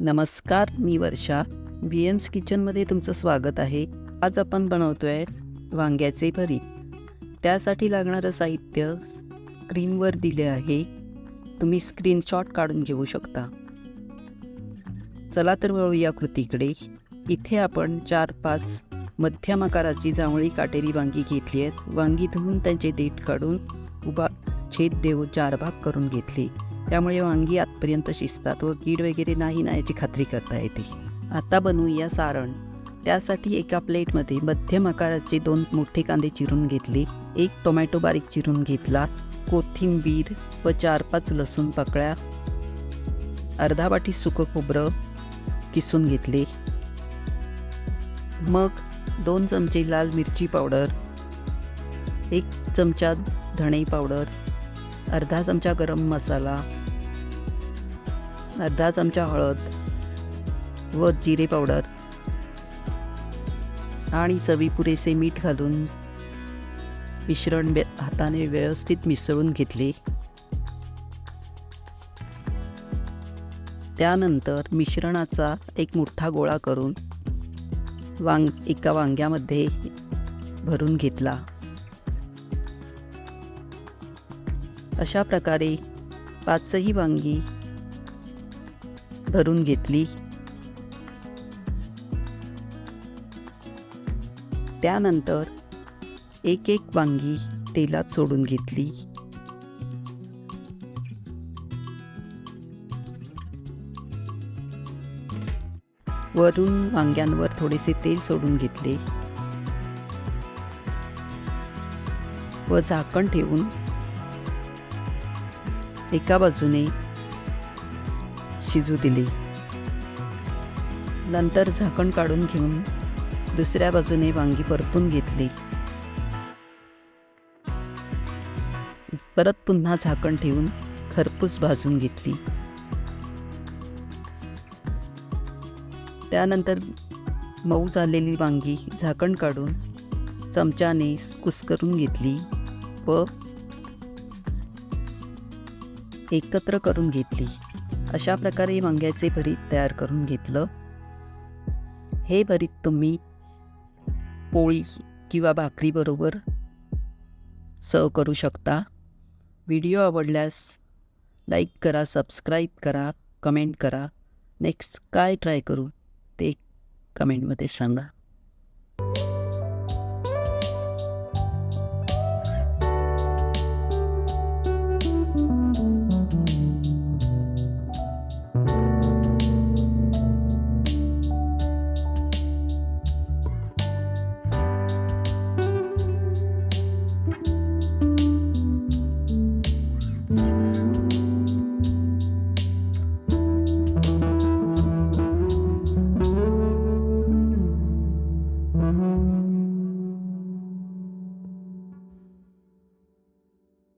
नमस्कार मी वर्षा. बी एम्स किचनमध्ये तुमचं स्वागत आहे. आज आपण बनवतो आहे वांग्याचे भरीत त्यासाठी लागणारं साहित्य स्क्रीनवर दिले आहे. तुम्ही स्क्रीनशॉट काढून घेऊ शकता. चला तर वळूया कृतीकडे. इथे आपण चार पाच मध्यम आकाराची जांभळी काटेरी वांगी घेतली आहेत. वांगी धुवून त्यांचे देठ काढून उभा छेद देऊन चार भाग करून घेतले. त्यामुळे वांगी आतपर्यंत शिजतात व कीड वगैरे नाही ना याची खात्री करता येते. आता बनवूया सारण. त्यासाठी एका प्लेटमध्ये मध्यम आकाराचे दोन मोठे कांदे चिरून घेतले एक टोमॅटो बारीक चिरून घेतला कोथिंबीर व चार पाच लसूण पकळ्या अर्धा वाटी सुकं खोबरं किसून घेतले. मग दोन चमचे लाल मिरची पावडर एक चमचा धणे पावडर अर्धा चमचा गरम मसाला अर्धा चमचा हळद व जिरे पावडर आणि चवी पुरेसे मीठ घालून मिश्रण व्य हाताने व्यवस्थित मिसळून घेतले. त्यानंतर मिश्रणाचा एक मोठा गोळा करून वांग एका वांग्यामध्ये भरून घेतला. अशा प्रकारे पाचही वांगी भरून घेतली. त्यानंतर एक एक वांगी तेलात सोडून घेतली. वरून वांग्यांवर थोडेसे तेल सोडून घेतले. व झाकण ठेवून एका बाजूने शिजू दिले. नंतर झाकण काढून घेऊन दुसऱ्या बाजूने वांगी परतून घेतली. परत पुन्हा झाकण ठेवून खरपूस भाजून घेतली. त्यानंतर मऊ झालेली वांगी झाकण काढून चमच्याने कुस्करून घेतली व एकत्र करून घेतली. अशा प्रकारे वांग्याचे भरीत तयार करून घेतलं. हे भरीत तुम्ही पोळी किंवा भाकरीबरोबर सर्व करू शकता. व्हिडिओ आवडल्यास लाईक करा सबस्क्राईब करा कमेंट करा. नेक्स्ट काय ट्राय करू ते कमेंटमध्ये सांगा.